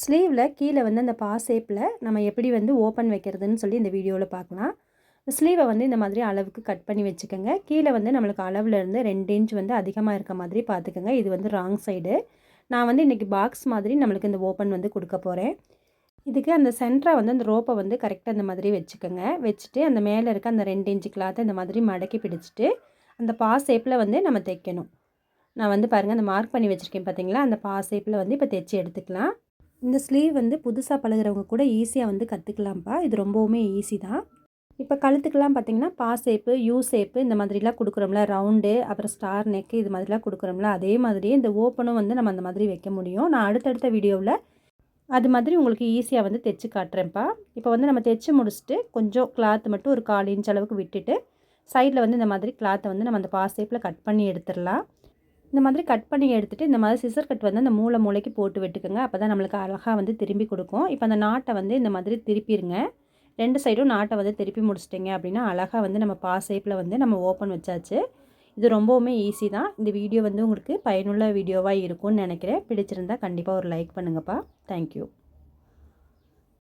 ஸ்லீவில் கீழே வந்து அந்த பா ஷேப்பில் நம்ம எப்படி வந்து ஓப்பன் வைக்கிறதுன்னு சொல்லி இந்த வீடியோவில் பார்க்கலாம். ஸ்லீவை வந்து இந்த மாதிரி அளவுக்கு கட் பண்ணி வச்சுக்கோங்க. கீழே வந்து நம்மளுக்கு அளவில் இருந்து ரெண்டு இன்ச் வந்து அதிகமாக இருக்க மாதிரி பார்த்துக்கோங்க. இது வந்து ராங் சைடு நான் வந்து இன்றைக்கி பாக்ஸ் மாதிரி நம்மளுக்கு இந்த ஓப்பன் வந்து கொடுக்க போகிறேன் இதுக்கு அந்த சென்டராக வந்து அந்த ரோப்பை வந்து கரெக்டாக இந்த மாதிரி வச்சுக்கோங்க. வச்சுட்டு அந்த மேலே இருக்க அந்த ரெண்டு இன்ச்சு கிளாத்தை இந்த மாதிரி மடக்கி பிடிச்சிட்டு அந்த பா ஷேப்பில் வந்து நம்ம தைக்கணும். நான் வந்து பாருங்கள் அந்த மார்க் பண்ணி வச்சுருக்கேன் பார்த்தீங்களா அந்த பா ஷேப்பில் வந்து இப்போ தைச்சி எடுத்துக்கலாம். இந்த ஸ்லீவ் வந்து புதுசாக பழகுறவங்க கூட ஈஸியாக வந்து கற்றுக்கலாம்ப்பா இது ரொம்பவுமே ஈஸி தான். இப்போ கழுத்துக்கெல்லாம் பார்த்தீங்கன்னா பா ஷேப்பு யூ ஷேப்பு இந்த மாதிரிலாம் கொடுக்குறோம்ல ரவுண்டு அப்புறம் ஸ்டார் நெக்கு இது மாதிரிலாம் கொடுக்குறோம்ல அதே மாதிரியே இந்த ஓப்பனும் வந்து நம்ம அந்த மாதிரி வைக்க முடியும். நான் அடுத்தடுத்த வீடியோவில் அது மாதிரி உங்களுக்கு ஈஸியாக வந்து தைச்சு காட்டுறேன்ப்பா. இப்போ வந்து நம்ம தைச்சு முடிச்சுட்டு கொஞ்சம் கிளாத் மட்டும் ஒரு கால் இன்ச் அளவுக்கு விட்டுட்டு சைடில் வந்து இந்த மாதிரி கிளாத்தை வந்து நம்ம அந்த பா ஷேப்பில் கட் பண்ணி எடுத்துடலாம். இந்த மாதிரி கட் பண்ணி எடுத்துகிட்டு இந்த மாதிரி சிசர் கட் வந்து அந்த மூளை மூளைக்கு போட்டு விட்டுக்கோங்க. அப்போ தான் நம்மளுக்கு அழகாக வந்து திரும்பி கொடுக்கும். இப்போ அந்த நாட்டை வந்து இந்த மாதிரி திருப்பிடுங்க ரெண்டு சைடும் நாட்டை வந்து திருப்பி முடிச்சிட்டிங்க அப்படின்னா அழகாக வந்து நம்ம பா ஷேப்பில் வந்து நம்ம ஓப்பன் வச்சாச்சு. இது ரொம்பவுமே ஈஸி தான். இந்த வீடியோ வந்து உங்களுக்கு பயனுள்ள வீடியோவாக இருக்கும்னு நினைக்கிறேன். பிடிச்சிருந்தா கண்டிப்பாக ஒரு லைக் பண்ணுங்கப்பா. தேங்க்யூ